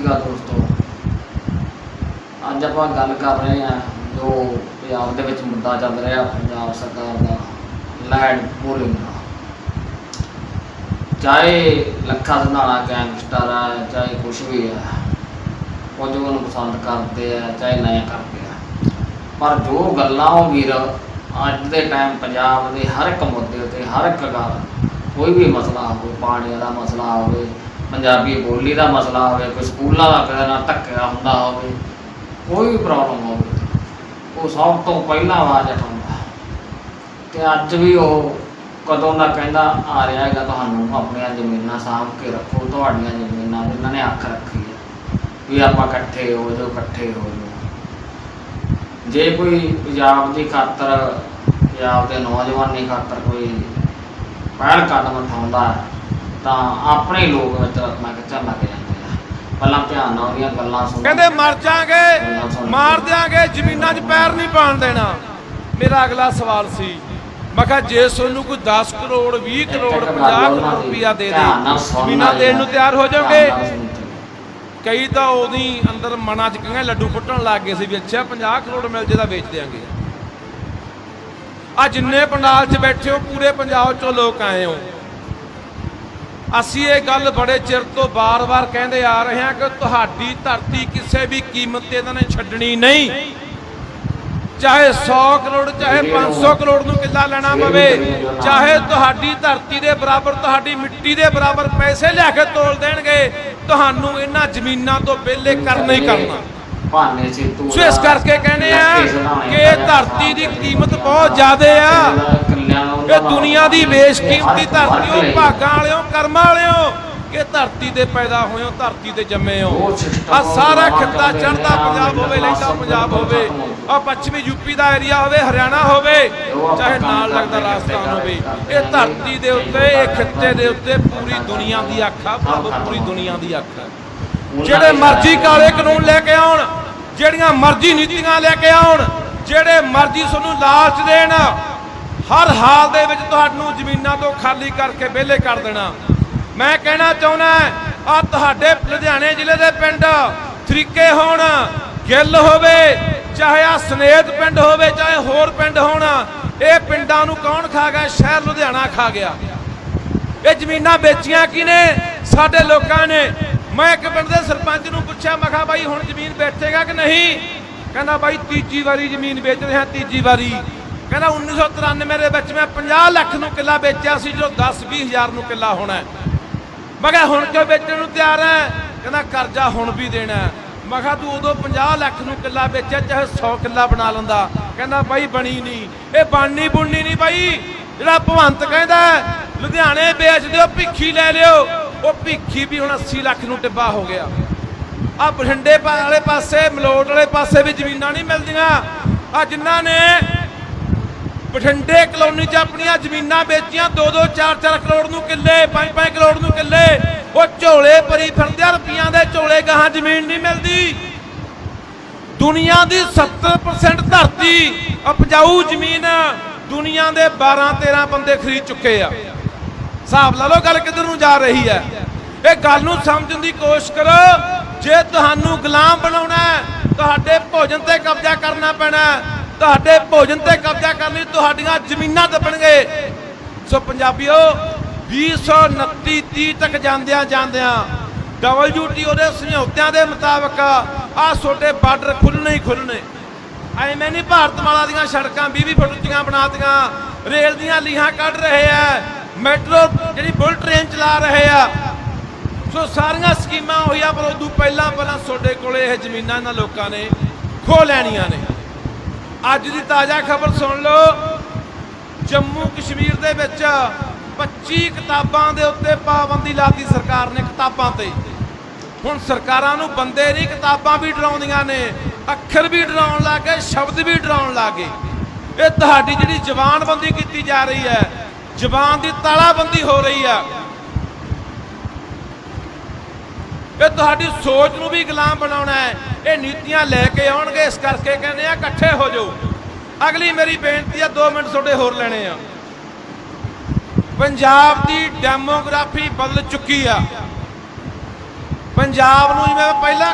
ਅਕਾਲ ਦੋਸਤੋ। ਅੱਜ ਆਪਾਂ ਗੱਲ ਕਰ ਰਹੇ ਹਾਂ ਜੋ ਪੰਜਾਬ ਦੇ ਵਿੱਚ ਮੁੱਦਾ ਚੱਲ ਰਿਹਾ ਪੰਜਾਬ ਸਰਕਾਰ ਦਾ ਲੈਂਡ ਪੂਲਿੰਗ ਦਾ। ਚਾਹੇ ਲੱਖਾਂ ਸੰਧਾਣਾ ਗੈਂਗਸਟਰ ਹੈ ਚਾਹੇ ਕੁਛ ਵੀ ਹੈ ਕੁਝ ਉਹਨੂੰ ਪਸੰਦ ਕਰਦੇ ਆ, ਚਾਹੇ ਨਹੀਂ ਕਰਦੇ ਆ। ਪਰ ਜੋ ਗੱਲਾਂ ਉਹ ਵੀਰ ਅੱਜ ਦੇ ਟਾਈਮ ਪੰਜਾਬ ਦੇ ਹਰ ਇੱਕ ਮੁੱਦੇ ਉਤੇ ਹਰ ਇੱਕ ਗੱਲ, ਕੋਈ ਵੀ ਮਸਲਾ ਹੋਵੇ ਪਾਣੀ ਦਾ ਮਸਲਾ ਹੋਵੇ ਪੰਜਾਬੀ ਬੋਲੀ ਦਾ ਮਸਲਾ ਹੋਵੇ ਕੋਈ ਸਕੂਲਾਂ ਦਾ ਕਿਸੇ ਨਾਲ ਧੱਕਾ ਹੁੰਦਾ ਹੋਵੇ ਕੋਈ ਵੀ ਪ੍ਰੋਬਲਮ ਹੋਵੇ ਉਹ ਸਭ ਤੋਂ ਪਹਿਲਾਂ ਆਵਾਜ਼ ਉਠਾਉਂਦਾ। ਤੇ ਅੱਜ ਵੀ ਉਹ ਕਦੋਂ ਦਾ ਕਹਿੰਦਾ ਆ ਰਿਹਾ ਹੈਗਾ ਤੁਹਾਨੂੰ ਆਪਣੀਆਂ ਜ਼ਮੀਨਾਂ ਸਾਂਭ ਕੇ ਰੱਖੋ ਤੁਹਾਡੀਆਂ ਜ਼ਮੀਨਾਂ ਇਹਨਾਂ ਨੇ ਅੱਖ ਰੱਖੀ ਹੈ ਵੀ ਆਪਾਂ ਇਕੱਠੇ ਹੋ ਜਾਓ ਇਕੱਠੇ ਹੋ ਜਾਓ। ਜੇ ਕੋਈ ਪੰਜਾਬ ਦੀ ਖਾਤਰ ਪੰਜਾਬ ਦੇ ਨੌਜਵਾਨੀ ਖਾਤਰ ਕੋਈ ਪਹਿਲ ਕਦਮ ਉਠਾਉਂਦਾ ਹੈ, ਤਾਂ ਆਪਣੇ ਲੋਕ ਵਿੱਚ ਮੈਂ ਕਿਹਾ ਲੱਗ ਜਾਂਦੇ ਆ ਪਹਿਲਾਂ ਧਿਆਨ ਨਾਲ ਉਹਦੀਆਂ ਗੱਲਾਂ ਸੁਣੋ। ਕਹਿੰਦੇ ਮਰ ਜਾਾਂਗੇ ਮਾਰ ਦਿਆਂਗੇ ਜ਼ਮੀਨਾਂ 'ਚ ਪੈਰ ਨਹੀਂ ਪਾਣ ਦੇਣਾ। ਮੇਰਾ ਅਗਲਾ ਸਵਾਲ ਸੀ ਮੈਂ ਕਿਹਾ ਜੇ ਤੁਹਾਨੂੰ ਕੋਈ 10 ਕਰੋੜ 20 ਕਰੋੜ 50 ਕਰੋੜ ਰੁਪਇਆ ਦੇ। ਦੇ ਜ਼ਮੀਨਾਂ ਦੇਣ ਨੂੰ ਤਿਆਰ ਹੋ ਜਾਓਗੇ? ਕਈ ਤਾਂ ਉਹਦੀ ਅੰਦਰ ਮਨਾਂ 'ਚ ਕਹਿੰਦੇ ਲੱਡੂ ਫੁੱਟਣ ਲੱਗ ਗਏ ਸੀ ਵੀ ਅੱਛਾ 50 ਕਰੋੜ ਮਿਲ ਜੇ ਤਾਂ ਵੇਚ ਦਿਆਂਗੇ। ਆ ਜਿੰਨੇ ਪੰਡਾਲ 'ਚ ਬੈਠੇ ਹੋ ਪੂਰੇ ਪੰਜਾਬ 'ਚੋਂ ਲੋਕ ਆਏ ਹੋ। ਅਸੀਂ ਇਹ ਗੱਲ ਬੜੇ ਚਿਰ ਤੋਂ ਬਾਰ-ਬਾਰ ਕਹਿੰਦੇ ਆ ਰਹੇ ਹਾਂ ਕਿ ਤੁਹਾਡੀ ਧਰਤੀ ਕਿਸੇ ਵੀ ਕੀਮਤ ਤੇ ਇਹਨਾਂ ਨੇ ਛੱਡਣੀ ਨਹੀਂ। ਚਾਹੇ 100 ਕਰੋੜ ਚਾਹੇ 500 ਕਰੋੜ ਨੂੰ ਕਿੱਲਾ ਲੈਣਾ ਪਵੇ ਚਾਹੇ ਤੁਹਾਡੀ ਧਰਤੀ ਦੇ ਬਰਾਬਰ ਤੁਹਾਡੀ ਮਿੱਟੀ ਦੇ ਬਰਾਬਰ ਪੈਸੇ ਲਿਆ ਕੇ ਤੋਲ ਦੇਣਗੇ ਤੁਹਾਨੂੰ ਇਹਨਾਂ ਜ਼ਮੀਨਾਂ ਤੋਂ ਵਿਹਲੇ ਕਰਨਾ ਹੀ ਕਰਨਾ। ਭਾਨੇ ਸਿੱਤੂ ਸੋ ਇਸ ਕਰਕੇ ਕਹਿੰਦੇ ਆ ਕਿ ਧਰਤੀ ਦੀ ਕੀਮਤ ਬਹੁਤ ਜ਼ਿਆਦਾ ਆ। ਇਹ ਦੁਨੀਆ ਦੀ ਬੇਸ਼ਕੀਮਤੀ ਧਰਤੀ ਉਹ ਭਾਗਾਂ ਵਾਲਿਓ, ਕਰਮਾਂ ਵਾਲਿਓ, ਕਿ ਧਰਤੀ ਤੇ ਪੈਦਾ ਹੋਇਓ, ਧਰਤੀ ਤੇ ਜੰਮੇ ਹੋ। ਆ ਸਾਰਾ ਖਿੱਤਾ ਚੜ੍ਹਦਾ ਪੰਜਾਬ ਹੋਵੇ ਲਹਿੰਦਾ ਪੰਜਾਬ ਹੋਵੇ ਆ ਪੱਛਮੀ ਯੂਪੀ ਦਾ ਏਰੀਆ ਹੋਵੇ, ਹਰਿਆਣਾ ਹੋਵੇ, ਚਾਹੇ ਨਾਲ ਲੱਗਦਾ ਰਾਜਸਥਾਨ ਹੋਵੇ, ਇਹ ਧਰਤੀ ਦੇ ਉੱਤੇ, ਇਹ ਖਿੱਤੇ ਦੇ ਉੱਤੇ ਪੂਰੀ ਦੁਨੀਆ ਦੀ ਅੱਖ ਆ, ਭਾਵ ਪੂਰੀ ਦੁਨੀਆ ਦੀ ਅੱਖ ਆ। ਜਿਹੜੇ ਮਰਜ਼ੀ ਕਾਲੇ ਕਾਨੂੰਨ ਲੈ ਕੇ ਆਉਣ, ਜਿਹੜੀਆਂ ਮਰਜ਼ੀ ਨੀਤੀਆਂ ਲੈ ਕੇ ਆਉਣ, ਜਿਹੜੇ ਮਰਜ਼ੀ ਤੁਹਾਨੂੰ ਲਾਲਚ ਦੇਣ ਹਰ ਹਾਲ ਦੇ ਵਿੱਚ ਤੁਹਾਨੂੰ ਜ਼ਮੀਨਾਂ ਤੋਂ ਖਾਲੀ ਕਰਕੇ ਵਿਹਲੇ ਕਰ ਦੇਣਾ। ਮੈਂ ਕਹਿਣਾ ਚਾਹੁੰਦਾ ਆ ਤੁਹਾਡੇ ਲੁਧਿਆਣੇ ਜ਼ਿਲ੍ਹੇ ਦੇ ਪਿੰਡ ਤਰੀਕੇ ਹੋਣ, ਗਿੱਲ ਹੋਵੇ, ਚਾਹੇ ਆ ਸਨੇਤ ਪਿੰਡ ਹੋਵੇ, ਚਾਹੇ ਹੋਰ ਪਿੰਡ ਹੋਣ, ਇਹ ਪਿੰਡਾਂ ਨੂੰ ਕੌਣ ਖਾ ਗਿਆ? ਸ਼ਹਿਰ ਲੁਧਿਆਣਾ ਖਾ ਗਿਆ। ਇਹ ਜ਼ਮੀਨਾਂ ਵੇਚੀਆਂ ਕਿਨੇ ਸਾਡੇ ਲੋਕਾਂ ਨੇ। ਮੈਂ ਇੱਕ ਪਿੰਡ ਦੇ ਸਰਪੰਚ ਨੂੰ ਪੁੱਛਿਆ, ਮੈਂ ਕਿਹਾ, ਬਾਈ, ਹੁਣ ਜ਼ਮੀਨ ਵੇਚੇਗਾ ਕਿ ਨਹੀਂ? ਕਹਿੰਦਾ, ਬਾਈ, ਤੀਜੀ ਵਾਰੀ ਜ਼ਮੀਨ ਵੇਚ ਰਿਹਾ ਤੀਜੀ ਵਾਰੀ। ਕਹਿੰਦਾ 1993 ਦੇ ਵਿੱਚ ਮੈਂ 50 ਲੱਖ ਨੂੰ ਕਿੱਲਾ ਵੇਚਿਆ ਸੀ ਜੋ 10 20 ਹਜ਼ਾਰ ਨੂੰ ਕਿੱਲਾ ਹੋਣਾ ਮੈਂ ਕਿਹਾ, ਹੁਣ ਕਿਉਂ ਵੇਚਣ ਨੂੰ ਤਿਆਰ ਹੈ? ਕਹਿੰਦਾ, ਕਰਜ਼ਾ ਹੁਣ ਵੀ ਦੇਣਾ ਮੈਂ ਕਿਹਾ, ਤੂੰ ਉਦੋਂ 50 ਲੱਖ ਨੂੰ ਕਿੱਲਾ ਵੇਚਿਆ, ਚਾਹੇ 100 ਕਿੱਲਾ ਬਣਾ ਲੈਂਦਾ। ਕਹਿੰਦਾ, ਬਾਈ, ਬਣੀ ਨਹੀਂ। ਇਹ ਬਣਨੀ ਬੁਣਨੀ ਨਹੀਂ ਬਾਈ। ਜਿਹੜਾ ਭਵੰਤ ਕਹਿੰਦਾ ਲੁਧਿਆਣੇ ਵੇਚ ਦਿਓ, ਭਿੱਖੀ ਲੈ ਲਿਓ। ਉਹ ਭਿੱਖੀ ਵੀ ਹੁਣ 80 ਲੱਖ ਨੂੰ ਟਿੱਬਾ ਹੋ ਗਿਆ। ਆ ਬਠਿੰਡੇ ਵਾਲੇ ਪਾਸੇ, ਮਲੋਟ ਵਾਲੇ ਪਾਸੇ ਵੀ ਜ਼ਮੀਨਾਂ ਨਹੀਂ ਮਿਲਦੀਆਂ। ਆ ਜਿਨ੍ਹਾਂ ਨੇ ਬਠਿੰਡੇ ਕਲੋਨੀ 'ਚ ਆਪਣੀਆਂ ਜ਼ਮੀਨਾਂ ਵੇਚੀਆਂ 2-2 4-4 ਕਰੋੜ ਨੂੰ ਕਿੱਲੇ 5-5 ਕਰੋੜ ਨੂੰ ਕਿੱਲੇ। ਉਹ ਝੋਲੇ ਭਰੀ ਫਿਰਦੇ ਰੁਪਈਆਂ ਦੇ ਝੋਲੇ ਗਾਹਾਂ ਜ਼ਮੀਨ ਨਹੀਂ ਮਿਲਦੀ। ਦੁਨੀਆ ਦੀ 70% ਧਰਤੀ ਉਪਜਾਊ ਜ਼ਮੀਨ ਦੁਨੀਆ ਦੇ 12-13 ਬੰਦੇ ਖਰੀਦ ਚੁੱਕੇ ਆ। ਹਿਸਾਬ ਲਾ ਲਓ ਗੱਲ ਕਿੱਧਰ ਨੂੰ ਜਾ ਰਹੀ ਹੈ। ਇਹ ਗੱਲ ਨੂੰ ਸਮਝਣ ਦੀ ਕੋਸ਼ਿਸ਼ ਕਰੋ। ਜੇ ਤੁਹਾਨੂੰ ਗੁਲਾਮ ਬਣਾਉਣਾ ਹੈ, ਤੁਹਾਡੇ ਭੋਜਨ ਤੇ ਕਬਜ਼ਾ ਕਰਨਾ ਪੈਣਾ ਤੁਹਾਡੇ ਭੋਜਨ ਤੇ ਕਬਜ਼ਾ ਕਰਨ ਲਈ ਤੁਹਾਡੀਆਂ ਜ਼ਮੀਨਾਂ ਦੱਬਣਗੇ। ਸੋ ਪੰਜਾਬੀਓ 2029 30 ਤੱਕ ਜਾਂਦਿਆਂ ਜਾਂਦਿਆਂ WTO ਦੇ ਸਮਝੌਤਿਆਂ ਦੇ ਮੁਤਾਬਕ ਆਹ ਛੋਟੇ ਬਾਰਡਰ ਖੁੱਲਣੇ ਹੀ ਖੁੱਲਣੇ ਐਵੇਂ ਨਹੀਂ ਭਾਰਤ ਮਾਲਾ ਦੀਆਂ ਸੜਕਾਂ 20 20 ਫੁੱਟ ਉੱਚੀਆਂ ਬਣਾਤੀਆਂ। ਰੇਲ ਦੀਆਂ ਲੀਹਾਂ ਕੱਢ ਰਹੇ ਆ। ਮੈਟਰੋ ਜਿਹੜੀ ਬੁਲਟ ਟ੍ਰੇਨ ਚਲਾ ਰਹੇ ਆ। ਸੋ ਸਾਰੀਆਂ ਸਕੀਮਾਂ ਹੋਈਆਂ, ਪਰ ਉਦੋਂ ਪਹਿਲਾਂ ਪਹਿਲਾਂ ਤੁਹਾਡੇ ਕੋਲੇ ਇਹ ਜ਼ਮੀਨਾਂ ਇਹਨਾਂ ਲੋਕਾਂ ਨੇ ਖੋ ਲੈਣੀਆਂ ਨੇ। ਅੱਜ ਦੀ ਤਾਜ਼ਾ ਖਬਰ ਸੁਣ ਲਓ। ਜੰਮੂ ਕਸ਼ਮੀਰ ਦੇ ਵਿੱਚ 25 ਕਿਤਾਬਾਂ ਦੇ ਉੱਤੇ ਪਾਬੰਦੀ ਲਾਤੀ ਸਰਕਾਰ ਨੇ ਕਿਤਾਬਾਂ ਤੇ। ਹੁਣ ਸਰਕਾਰਾਂ ਨੂੰ ਬੰਦੇ ਨਹੀਂ, ਕਿਤਾਬਾਂ ਵੀ ਡਰਾਉਂਦੀਆਂ ਨੇ, ਅੱਖਰ ਵੀ ਡਰਾਉਣ ਲੱਗੇ ਸ਼ਬਦ ਵੀ ਡਰਾਉਣ ਲੱਗੇ ਇਹ ਤੁਹਾਡੀ ਜਿਹੜੀ ਜ਼ਬਾਨਬੰਦੀ ਕੀਤੀ ਜਾ ਰਹੀ ਹੈ ਜ਼ਬਾਨ ਦੀ ਤਾਲਾਬੰਦੀ ਹੋ ਰਹੀ ਹੈ ਇਹ ਤੁਹਾਡੀ ਸੋਚ ਨੂੰ ਵੀ ਗੁਲਾਮ ਬਣਾਉਣਾ ਹੈ। ਇਹ ਨੀਤੀਆਂ ਲੈ ਕੇ ਆਉਣਗੇ, ਇਸ ਕਰਕੇ ਕਹਿੰਦੇ ਆ, ਇਕੱਠੇ ਹੋ ਜਾਓ। ਅਗਲੀ ਮੇਰੀ ਬੇਨਤੀ ਆ 2 ਮਿੰਟ ਤੁਹਾਡੇ ਹੋਰ ਲੈਣੇ ਆ। ਪੰਜਾਬ ਦੀ ਡੈਮੋਗ੍ਰਾਫੀ ਬਦਲ ਚੁੱਕੀ ਆ। ਪੰਜਾਬ ਨੂੰ ਜਿਵੇਂ ਪਹਿਲਾਂ